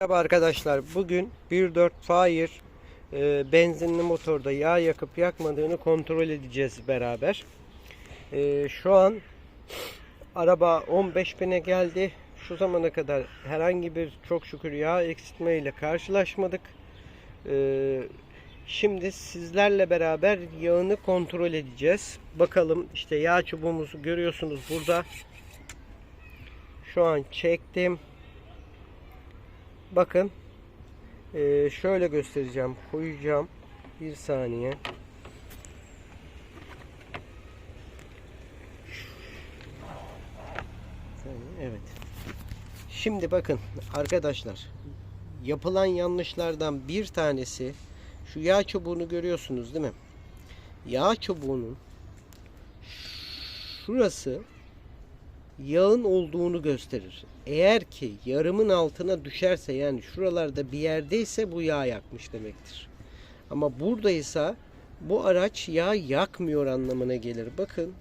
Merhaba arkadaşlar. Bugün 1.4 Fire e, benzinli motorda yağ yakıp yakmadığını kontrol edeceğiz beraber. E, şu an araba 15.000'e geldi. Şu zamana kadar herhangi bir çok şükür yağ eksiltme ile karşılaşmadık. E, şimdi sizlerle beraber yağını kontrol edeceğiz. Bakalım işte yağ çubuğumuzu görüyorsunuz burada. Şu an çektim. Bakın eee, şöyle göstereceğim koyacağım. Bir saniye. Evet. Şimdi bakın arkadaşlar yapılan yanlışlardan bir tanesi şu yağ çubuğunu görüyorsunuz değil mi? Yağ çubuğunun şurası yağın olduğunu gösterir. Eğer ki yarımın altına düşerse yani şuralarda bir yerdeyse bu yağ yakmış demektir. Ama buradaysa bu araç yağ yakmıyor anlamına gelir. Bakın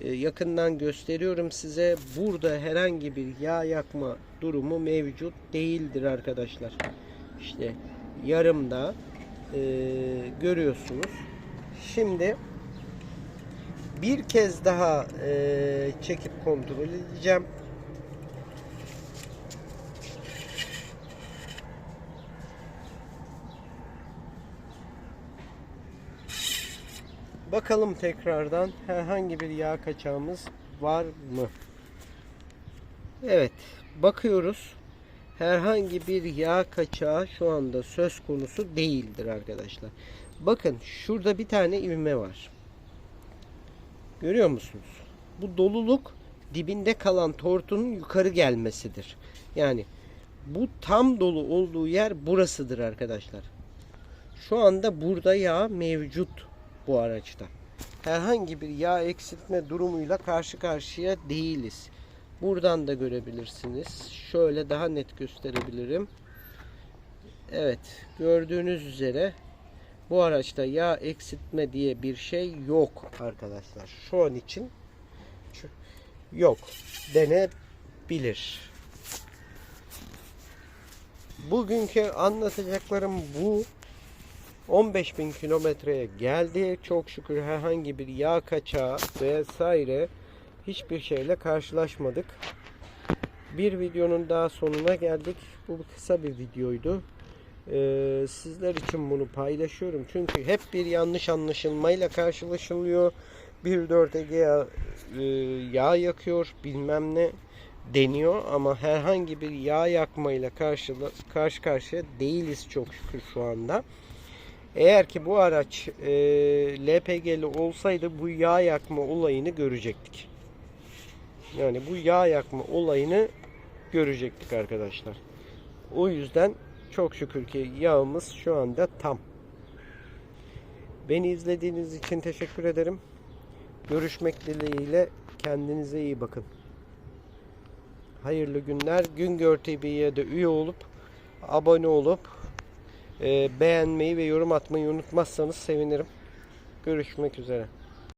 e, yakından gösteriyorum size. Burada herhangi bir yağ yakma durumu mevcut değildir arkadaşlar. İşte yarımda e, görüyorsunuz. Şimdi bir kez daha eee, çekip kontrol edeceğim. Bakalım tekrardan herhangi bir yağ kaçağımız var mı? Evet, bakıyoruz. Herhangi bir yağ kaçağı şu anda söz konusu değildir arkadaşlar. Bakın şurada bir tane ivme var. Görüyor musunuz? Bu doluluk dibinde kalan tortunun yukarı gelmesidir. Yani bu tam dolu olduğu yer burasıdır arkadaşlar. Şu anda burada yağ mevcut bu araçta. Herhangi bir yağ eksiltme durumuyla karşı karşıya değiliz. Buradan da görebilirsiniz. Şöyle daha net gösterebilirim. Evet, gördüğünüz üzere bu araçta yağ eksiltme diye bir şey yok arkadaşlar. Şu an için yok. Denebilir. Bugünkü anlatacaklarım bu. 15.000 kilometreye geldi. Çok şükür herhangi bir yağ kaçağı vesaire hiçbir şeyle karşılaşmadık. Bir videonun daha sonuna geldik. Bu kısa bir videoydu. Ee, sizler için bunu paylaşıyorum. Çünkü hep bir yanlış anlaşılmayla karşılaşılıyor. 1.4 Ege yağ, e, yağ yakıyor bilmem ne deniyor ama herhangi bir yağ yakmayla karşı, karşı karşıya değiliz çok şükür şu anda. Eğer ki bu araç e, LPG'li olsaydı bu yağ yakma olayını görecektik. Yani bu yağ yakma olayını görecektik arkadaşlar. O yüzden çok şükür ki yağımız şu anda tam. Beni izlediğiniz için teşekkür ederim. Görüşmek dileğiyle kendinize iyi bakın. Hayırlı günler. Güngör TV'ye de üye olup abone olup e, beğenmeyi ve yorum atmayı unutmazsanız sevinirim. Görüşmek üzere.